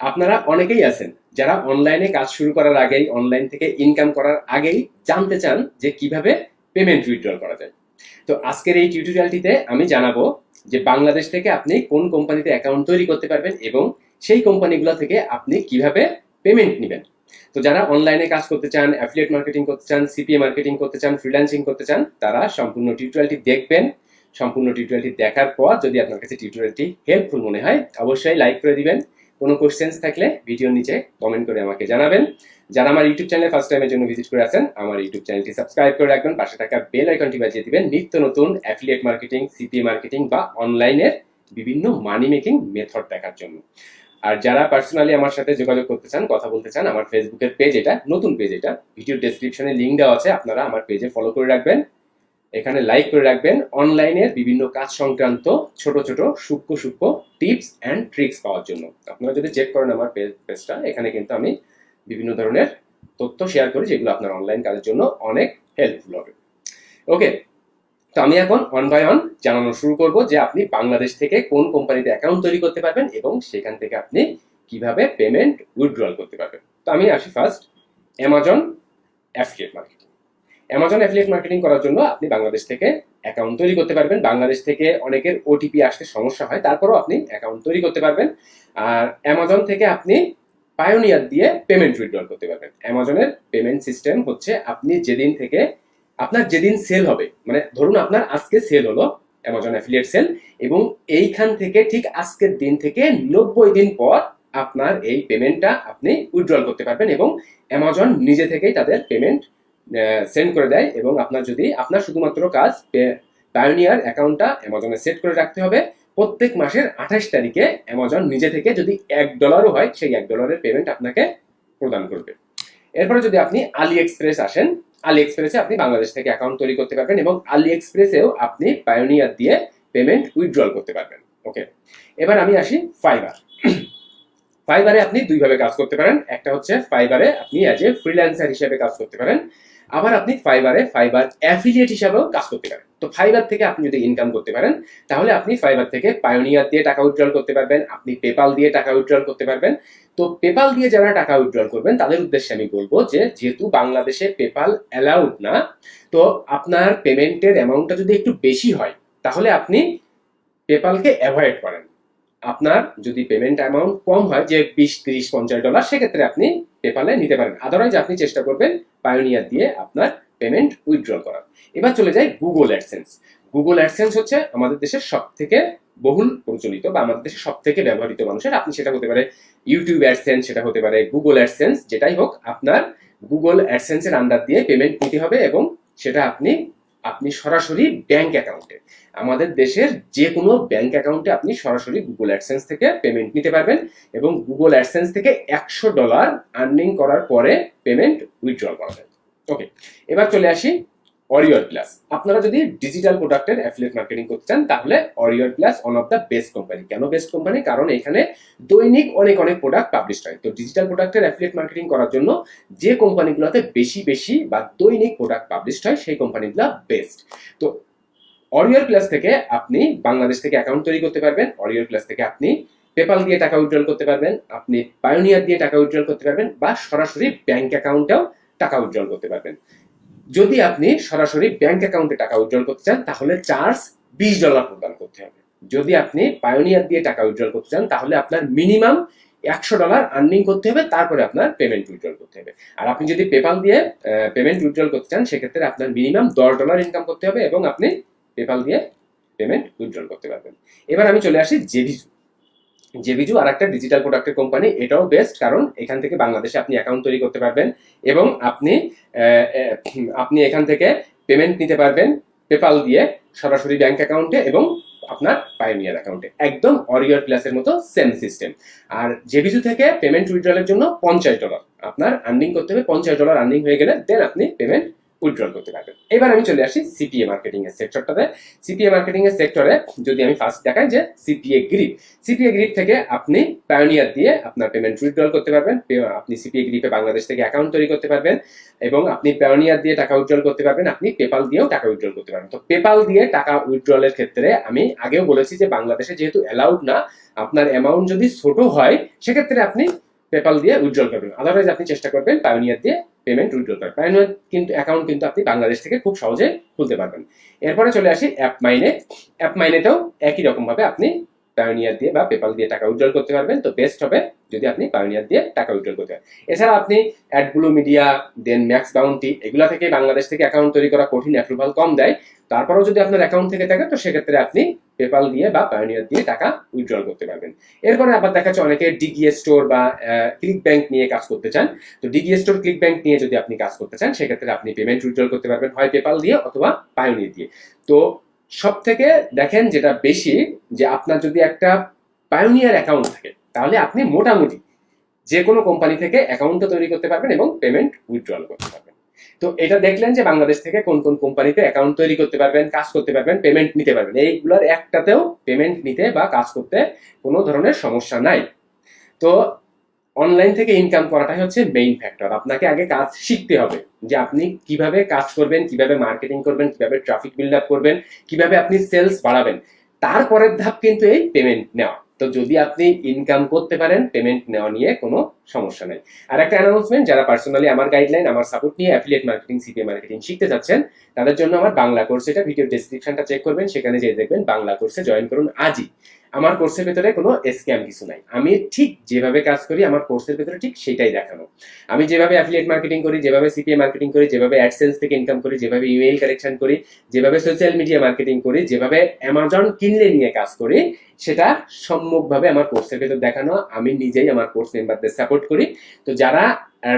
আপনারা অনেকেই আছেন যারা অনলাইনে কাজ শুরু করার আগেই অনলাইন থেকে ইনকাম করার আগেই জানতে চান যে কীভাবে পেমেন্ট উইথড্রল করা যায়। তো আজকের এই টিউটোরিয়ালটিতে আমি জানাব যে বাংলাদেশ থেকে আপনি কোন কোম্পানিতে অ্যাকাউন্ট তৈরি করতে পারবেন এবং সেই কোম্পানিগুলো থেকে আপনি কীভাবে পেমেন্ট নেবেন। তো যারা অনলাইনে কাজ করতে চান অ্যাফিলিয়েট মার্কেটিং করতে চান সিপিএ মার্কেটিং করতে চান ফ্রিল্যান্সিং করতে চান, তারা সম্পূর্ণ টিউটোরিয়ালটি দেখবেন। সম্পূর্ণ টিউটোরিয়ালটি দেখার পর যদি আপনার কাছে টিউটোরিয়ালটি হেল্পফুল মনে হয়, অবশ্যই লাইক করে দিবেন। কোনো কোশ্চেন্স থাকলে ভিডিওর নিচে কমেন্ট করে আমাকে জানাবেন। যারা আমার ইউটিউব চ্যানেলে ফার্স্ট টাইমের জন্য ভিজিট করে আছেন, আমার ইউটিউব চ্যানেলটি সাবস্ক্রাইব করে রাখবেন। পাশে থাকা বেল আইকনটি বাজিয়ে দিবেন। নিত্য নতুন অ্যাফিলিয়েট মার্কেটিং সিপিএ মার্কেটিং বা অনলাইনের বিভিন্ন মানি মেকিং মেথড দেখার জন্য। আর যারা পার্সোনালি আমার সাথে যোগাযোগ করতে চান, কথা বলতে চান, আমার ফেসবুকের পেজ এটা, নতুন পেজ এটা ভিডিও ডেসক্রিপশনে লিঙ্ক দেওয়া আছে, আপনারা আমার পেজে ফলো করে রাখবেন। এখানে লাইক করে রাখবেন। অনলাইনের বিভিন্ন কাজ সংক্রান্ত ছোট ছোট সূক্ষ্ম সূক্ষ্ম টিপস অ্যান্ড ট্রিক্স পাওয়ার জন্য। আপনারা যদি চেক করেন আমার পেজটা এখানে কিন্তু আমি বিভিন্ন ধরনের তথ্য শেয়ার করি, যেগুলো আপনার অনলাইন কাজের জন্য অনেক হেল্পফুল হবে। ওকে তো আমি এখন ওয়ান বাই ওয়ান জানানো শুরু করব যে আপনি বাংলাদেশ থেকে কোন কোম্পানিতে অ্যাকাউন্ট তৈরি করতে পারবেন এবং সেখান থেকে আপনি কীভাবে পেমেন্ট উইথড্রল করতে পারবেন। তো আমি আসি first Amazon affiliate marketing Amazon affiliate marketing করার জন্য আপনি বাংলাদেশ থেকে অ্যাকাউন্ট তৈরি করতে পারবেন। বাংলাদেশ থেকে অনেকের ওটিপি আসতে সমস্যা হয়, তারপরেও আপনি অ্যাকাউন্ট তৈরি করতে পারবেন। আর অ্যামাজন থেকে আপনি পায়োনিয়ার দিয়ে পেমেন্ট উইথড্রল করতে পারবেন। অ্যামাজনের পেমেন্ট সিস্টেম হচ্ছে আপনি যেদিন থেকে আপনার যেদিন সেল হবে মানে ধরুন আপনার আজকে সেল হলো অ্যামাজন অ্যাফিলিয়েট সেল এবং এইখান থেকে ঠিক আজকের দিন থেকে নব্বই দিন পর আপনার এই পেমেন্টটা আপনি উইথড্রল করতে পারবেন এবং অ্যামাজন নিজে থেকেই তাদের পেমেন্ট সেন্ড করে দেয় এবং আপনার যদি, আপনার শুধুমাত্র কাজ পায়োনিয়ার অ্যাকাউন্টটা অ্যামাজনে সেট করে রাখতে হবে। প্রত্যেক মাসের আঠাশ তারিখে অ্যামাজন নিজে থেকে যদি এক ডলারও হয়, সেই এক ডলারের পেমেন্ট আপনাকে প্রদান করবে। এরপরে যদি আপনি আলি এক্সপ্রেস আসেন আলি এক্সপ্রেসে আপনি বাংলাদেশ থেকে অ্যাকাউন্ট তৈরি করতে পারবেন এবং আলি এক্সপ্রেসেও আপনি পায়োনিয়ার দিয়ে পেমেন্ট উইথড্রল করতে পারবেন। ওকে এবার আমি আসি ফাইবার ফাইবারে আপনি দুইভাবে কাজ করতে পারেন। একটা হচ্ছে ফাইবারে আপনি অ্যাজ এ ফ্রিল্যান্সার হিসেবে কাজ করতে পারেন। আবার আপনি ফাইবারে ফাইবার অ্যাফিলিয়েট হিসাবেও কাজ করতে পারেন। তো ফাইবার থেকে আপনি যদি ইনকাম করতে পারেন, তাহলে আপনি ফাইবার থেকে পায়োনিয়ার দিয়ে টাকা উইথড্রল করতে পারবেন, আপনি পেপাল দিয়ে টাকা উইথড্রল করতে পারবেন। তো পেপাল দিয়ে যারা টাকা উইথড্রল করবেন, তাদের উদ্দেশ্যে আমি বলব যে, যেহেতু বাংলাদেশে পেপাল অ্যালাউড না, তো আপনার পেমেন্টের অ্যামাউন্টটা যদি একটু বেশি হয়, তাহলে আপনি পেপালকে অ্যাভয়েড করেন। আপনার যদি পেমেন্ট অ্যামাউন্ট কম হয়, যে বিশ, তিরিশ, পঞ্চাশ ডলার সেক্ষেত্রে আপনি পেপালে নিতে পারেন। আদারওয়াইজ আপনি চেষ্টা করবেন পায়োনিয়ার দিয়ে আপনার পেমেন্ট উইথড্র করার। এবার চলে যাই গুগল অ্যাডসেন্স গুগল অ্যাডসেন্স হচ্ছে আমাদের দেশের সব থেকে বহুল প্রচলিত বা আমাদের দেশে সব থেকে ব্যবহৃত মানুষের। আপনি সেটা হতে পারে ইউটিউব অ্যাডসেন্স সেটা হতে পারে গুগল অ্যাডসেন্স যেটাই হোক, আপনার গুগল অ্যাডসেন্সের আন্ডার দিয়ে পেমেন্ট নিতে হবে এবং সেটা আপনি আপনি সরাসরি ব্যাংক অ্যাকাউন্টে আমাদের দেশের যে কোনো ব্যাংক অ্যাকাউন্টে আপনি সরাসরি গুগল অ্যাডসেন্স থেকে পেমেন্ট নিতে পারবেন এবং গুগল অ্যাডসেন্স থেকে একশো ডলার আর্নিং করার পরে পেমেন্ট উইথড্রল যায় ওকে এবার চলে আসি অরিয়র প্লাস আপনারা যদি ডিজিটাল প্রোডাক্টের অ্যাফিলিয়েট মার্কেটিং করতে চান, তাহলে warrior plus one of the best company কেন বেস্ট কোম্পানি কারণ এখানে দৈনিক অনেক অনেক প্রোডাক্ট পাবলিশ হয়। তো ডিজিটাল প্রোডাক্টের অ্যাফিলিয়েট মার্কেটিং করার জন্য যে কোম্পানিগুলোতে বেশি বেশি বা দৈনিক প্রোডাক্ট পাবলিশ হয়, সেই কোম্পানিগুলো বেস্ট তো অরিয়র প্লাস থেকে আপনি বাংলাদেশ থেকে অ্যাকাউন্ট তৈরি করতে পারবেন। অরিয়র প্লাস থেকে আপনি পেপাল দিয়ে টাকা উইথড্রল করতে পারবেন। আপনি পায়োনিয়ার দিয়ে টাকা উইথড্রল করতে পারবেন বা সরাসরি ব্যাংক অ্যাকাউন্টেও টাকা উইথড্রল করতে পারবেন। যদি আপনি সরাসরি ব্যাংক অ্যাকাউন্টে টাকা উইথড্রল করতে চান, তাহলে চার্জ বিশ ডলার প্রদান করতে হবে। যদি আপনি পায়োনিয়ার দিয়ে টাকা উইথড্রল করতে চান, তাহলে আপনার মিনিমাম একশো ডলার আর্নিং করতে হবে, তারপরে আপনার পেমেন্ট উইথড্রল করতে হবে। আর আপনি যদি পেপাল দিয়ে পেমেন্ট উইথড্রল করতে চান, সেক্ষেত্রে আপনার মিনিমাম দশ ডলার ইনকাম করতে হবে এবং আপনি পেপাল দিয়ে পেমেন্ট উইথড্রল করতে পারবেন। এবার আমি চলে আসি জেভিজু জেভিজু আর একটা ডিজিটাল প্রোডাক্টের কোম্পানি এটাও বেস্ট কারণ এখান থেকে বাংলাদেশে আপনি অ্যাকাউন্ট তৈরি করতে পারবেন এবং আপনি আপনি এখান থেকে পেমেন্ট নিতে পারবেন পেপাল দিয়ে সরাসরি ব্যাংক অ্যাকাউন্টে এবং আপনার পায়োনিয়ার অ্যাকাউন্টে একদম অরিয়র প্লাসের মতো সেম সিস্টেম আর জেভিজু থেকে পেমেন্ট উইড্রলের জন্য পঞ্চাশ ডলার আপনার আর্নিং করতে হবে, পঞ্চাশ ডলার আর্নিং হয়ে গেলে দেন আপনি পেমেন্ট উইথড্রল করতে পারবেন এবার আমি চলে আসি সিপিএ মার্কেটিং এর সেক্টরটাতে সিপিএ মার্কেটিং এর সেক্টরে যদি আমি ফার্স্ট দেখাই যে সিপিএ গ্রিপ সিপিএ গ্রিপ থেকে আপনি পায়োনিয়ার দিয়ে আপনার পেমেন্ট উইথড্রল করতে পারবেন আপনি সিপিএ গ্রিপে বাংলাদেশ থেকে অ্যাকাউন্ট তৈরি করতে পারবেন এবং আপনি পায়োনিয়ার দিয়ে টাকা উইথড্রল করতে পারবেন, আপনি পেপাল দিয়েও টাকা উইথড্রল করতে পারবেন। তো পেপাল দিয়ে টাকা উইথড্রলের ক্ষেত্রে আমি আগেও বলেছি যে বাংলাদেশে যেহেতু অ্যালাউড না, আপনার অ্যামাউন্ট যদি ছোট হয়, সেক্ষেত্রে আপনি পেপাল দিয়ে উইথড্রল করবেন। আদারওয়াইজ আপনি চেষ্টা করবেন পায়োনিয়ার দিয়ে পেমেন্ট উইথড্রল করবেন পায়োনিয়ার কিন্তু অ্যাকাউন্ট কিন্তু আপনি বাংলাদেশ থেকে খুব সহজে খুলতে পারবেন। এরপরে চলে আসি অ্যাপ মাইনে অ্যাপ মাইনেতেও একই রকমভাবে আপনি পায়োনিয়ার দিয়ে বা পেপাল দিয়ে টাকা উইথড্রল করতে পারবেন। তো বেস্ট হবে যদি আপনি পায়োনিয়ার দিয়ে টাকা উইথড্রল করতে পারেন। এছাড়া আপনি AdBlue media then max bounty এগুলা থেকে বাংলাদেশ থেকে অ্যাকাউন্ট তৈরি করা কঠিন অ্যাপ্রুভাল কম দেয়। তারপরেও যদি আপনার অ্যাকাউন্ট থেকে থাকে, তো সেক্ষেত্রে আপনি পেপাল দিয়ে বা পায়োনিয়ার দিয়ে টাকা উইথড্রল করতে পারবেন। এরপরে আবার দেখা যাচ্ছে অনেকে ডিগিএ স্টোর বা ক্লিক ব্যাংক নিয়ে কাজ করতে চান। তো ডিগিএ স্টোর ক্লিক ব্যাংক নিয়ে যদি আপনি কাজ করতে চান, সেক্ষেত্রে আপনি পেমেন্ট উইথড্রল করতে পারবেন হয় পেপাল দিয়ে অথবা পায়োনিয়ার দিয়ে। তো সব থেকে দেখেন যেটা বেশি যে আপনার যদি একটা পায়োনিয়ার অ্যাকাউন্ট থাকে, তাহলে আপনি মোটামুটি যে কোনো কোম্পানি থেকে অ্যাকাউন্টও তৈরি করতে পারবেন এবং পেমেন্ট উইথড্রল করতে পারবেন। তো এটা দেখলেন যে বাংলাদেশ থেকে কোন কোন কোম্পানিতে অ্যাকাউন্ট তৈরি করতে পারবেন, কাজ করতে পারবেন পেমেন্ট নিতে পারবেন। এইগুলোর একটাতেও পেমেন্ট নিতে বা কাজ করতে কোনো ধরনের সমস্যা নাই। তো অনলাইন থেকে ইনকাম করাটাই হচ্ছে মেইন ফ্যাক্টর আপনাকে আগে কাজ শিখতে হবে যে আপনি কীভাবে কাজ করবেন, কীভাবে মার্কেটিং করবেন, কীভাবে ট্রাফিক বিল্ড আপ করবেন, কীভাবে আপনি সেলস বাড়াবেন। তারপরের ধাপ কিন্তু এই পেমেন্ট নেওয়া। তো যদি আপনি ইনকাম করতে পারেন পেমেন্ট নেওয়া নিয়ে কোনো সমস্যা নেই। আর একটা অ্যানাউন্সমেন্ট যারা পার্সোনালি আমার গাইডলাইন আমার সাপোর্ট নিয়ে অ্যাফিলিয়েট মার্কেটিং সিপিএ মার্কেটিং শিখতে চাচ্ছেন তাদের জন্য আমার বাংলা কোর্স এটা ভিডিও ডেসক্রিপশনটা চেক করবেন, সেখানে যেয়ে দেখবেন বাংলা কোর্সে জয়েন করুন আজই। আমার কোর্সের ভেতরে কোনো স্ক্যাম কিছু নাই। আমি ঠিক যেভাবে কাজ করি, আমার কোর্সের ভেতরে ঠিক সেটাই দেখানো। আমি যেভাবে অ্যাফিলিয়েট মার্কেটিং করি, যেভাবে সিপিএ মার্কেটিং করি, যেভাবে অ্যাডসেন্স থেকে ইনকাম করি, যেভাবে ইমেইল কালেকশন করি, যেভাবে সোশ্যাল মিডিয়া মার্কেটিং করি, যেভাবে অ্যামাজন কিনলে নিয়ে কাজ করি, সেটা সম্মুখভাবে আমার কোর্সের ভেতর দেখানো। আমি নিজেই আমার কোর্স মেম্বারদের সাপোর্ট করি। তো যারা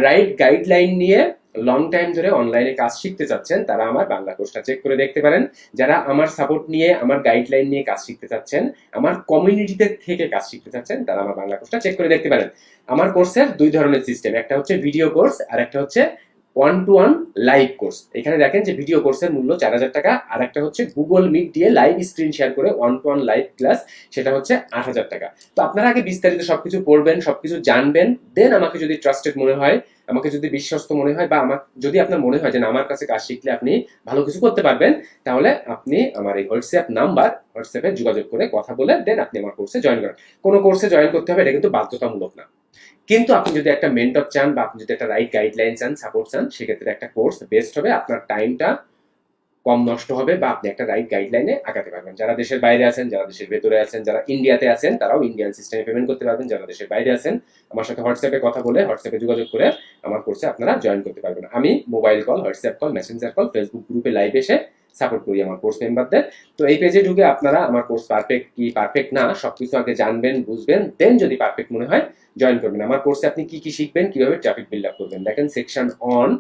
রাইট গাইডলাইন নিয়ে লং টাইম ধরে অনলাইনে কাজ শিখতে চাচ্ছেন, তারা আমার বাংলা কোর্সটা চেক করে দেখতে পারেন। যারা আমার সাপোর্ট নিয়ে, আমার গাইডলাইন নিয়ে কাজ শিখতে চাচ্ছেন, আমার কমিউনিটিতে থেকে কাজ শিখতে চাচ্ছেন, তারা আমার বাংলা কোর্সটা চেক করে দেখতে পারেন। আমার কোর্সের দুই ধরনের সিস্টেম একটা হচ্ছে ভিডিও কোর্স আর একটা হচ্ছে one to one live course এখানে দেখেন যে ভিডিও কোর্সের মূল্য চার হাজার টাকা, আর একটা হচ্ছে গুগল মিট দিয়ে লাইভ স্ক্রিন শেয়ার করে one to one live class সেটা হচ্ছে আট হাজার টাকা। তো আপনারা আগে বিস্তারিত সবকিছু পড়বেন, সবকিছু জানবেন দেন আমাকে যদি ট্রাস্টেড মনে হয়, আমাকে যদি বিশ্বস্ত মনে হয় বা আমার যদি আপনার মনে হয় যে আমার কাছে কাজ শিখলে আপনি ভালো কিছু করতে পারবেন, তাহলে আপনি আমার এই হোয়াটসঅ্যাপ নাম্বার হোয়াটসঅ্যাপে যোগাযোগ করে কথা বলে দেন আপনি আমার কোর্সে জয়েন করেন। কোনো কোর্সে জয়েন করতে হবে, এটা কিন্তু বাধ্যতামূলক না। কিন্তু আপনি যদি একটা মেন্টর চান বা আপনি যদি একটা রাইট গাইডলাইন চান সাপোর্ট চান, সেক্ষেত্রে একটা কোর্স বেস্ট হবে, আপনার টাইমটা কম নষ্ট হবে বা আপনি একটা রাইট গাইডলাইনে আগাতে পারবেন। যারা দেশের বাইরে আছেন, যারা দেশের ভেতরে আছেন, যারা ইন্ডিয়াতে আছেন, তারাও ইন্ডিয়ান সিস্টেমে পেমেন্ট করতে পারবেন। যারা দেশের বাইরে আছেন, আমার সাথে হোয়াটসঅ্যাপে কথা বলে হোয়াটসঅ্যাপে যোগাযোগ করে আমার কোর্সে আপনারা জয়েন করতে পারবেন। আমি mobile call WhatsApp call Messenger call Facebook গ্রুপে লাইভ এসে সাপোর্ট করি আমার কোর্স মেম্বারদের তো এই পেজে ঢুকে আপনারা আমার কোর্স পারফেক্ট কি পারফেক্ট না, সবকিছু আগে জানবেন, বুঝবেন দেন যদি পারফেক্ট মনে হয় জয়েন করবেন। আমার কোর্সে আপনি কি কি শিখবেন, কীভাবে ট্রাফিক বিল্ড আপ করবেন? দেখেন সেকশন অন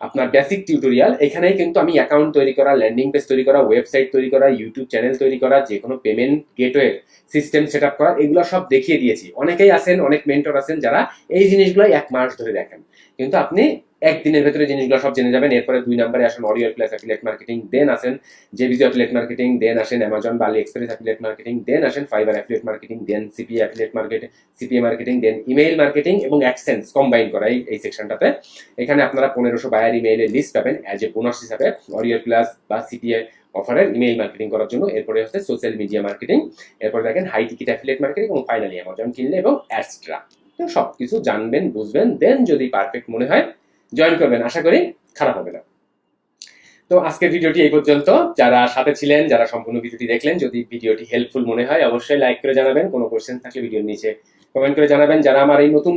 আপনার বেসিক টিউটোরিয়াল এখানেই কিন্তু আমি অ্যাকাউন্ট তৈরি করা ল্যান্ডিং পেজ তৈরি করা ওয়েবসাইট তৈরি করা ইউটিউব চ্যানেল তৈরি করা যে কোনো payment gateway system set up করা, এগুলো সব দেখিয়ে দিয়েছি। অনেকেই আছেন, অনেক মেন্টর আছেন, যারা এই জিনিসগুলো এক মাস ধরে দেখেন। কিন্তু আপনি একদিনের ভেতরে জিনিসগুলো সব জেনে যাবেন। এরপরে দুই নম্বরে আসেন audio plus affiliate marketing then আসেন জেবিজি অ্যাফিলেট মার্কেটিং দেন আসেন অ্যামাজন বা AliExpress affiliate marketing then আসেন Fiverr affiliate marketing then CPA affiliate market CPA marketing then email marketing এবং অ্যাক্সেন্স কম্বাইন করা এই এই সেকশনটাতে এখানে আপনারা পনেরোশো বায়ার ইমেইলের লিস্ট পাবেন অ্যাজ এ বোনাস হিসাবে অডিও প্লাস বা সিপিএ অফারের ইমেইল মার্কেটিং করার জন্য। এরপরে হচ্ছে সোশ্যাল মিডিয়া মার্কেটিং এরপরে দেখেন হাই টিকিট অ্যাফিলেট মার্কেটিং এবং ফাইনালি অ্যামাজন কিনলে এবং অ্যাডস্ট্রা তো সব কিছু জানবেন, বুঝবেন দেন যদি পারফেক্ট মনে হয় জয়েন করবেন। আশা করি খারাপ হবে না। তো আজকের ভিডিওটি এই পর্যন্ত। যারা সাথে ছিলেন, যারা সম্পূর্ণ ভিডিওটি দেখলেন, যদি ভিডিওটি হেল্পফুল মনে হয়, অবশ্যই লাইক করে জানাবেন। কোনো কোয়েশ্চেন থাকলে ভিডিওর নিচে কমেন্ট করে জানাবেন। যারা আমার এই নতুন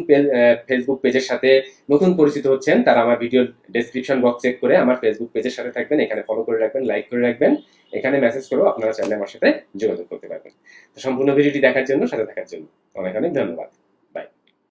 ফেসবুক পেজের সাথে নতুন পরিচিত হচ্ছেন, তারা আমার ভিডিও ডেসক্রিপশন বক্স চেক করে আমার ফেসবুক পেজের সাথে থাকবেন। এখানে ফলো করে রাখবেন লাইক করে রাখবেন। এখানে মেসেজ করেও আপনারা চাইলে আমার সাথে যোগাযোগ করতে পারবেন। তো সম্পূর্ণ ভিডিওটি দেখার জন্য, সাথে থাকার জন্য অনেক অনেক ধন্যবাদ।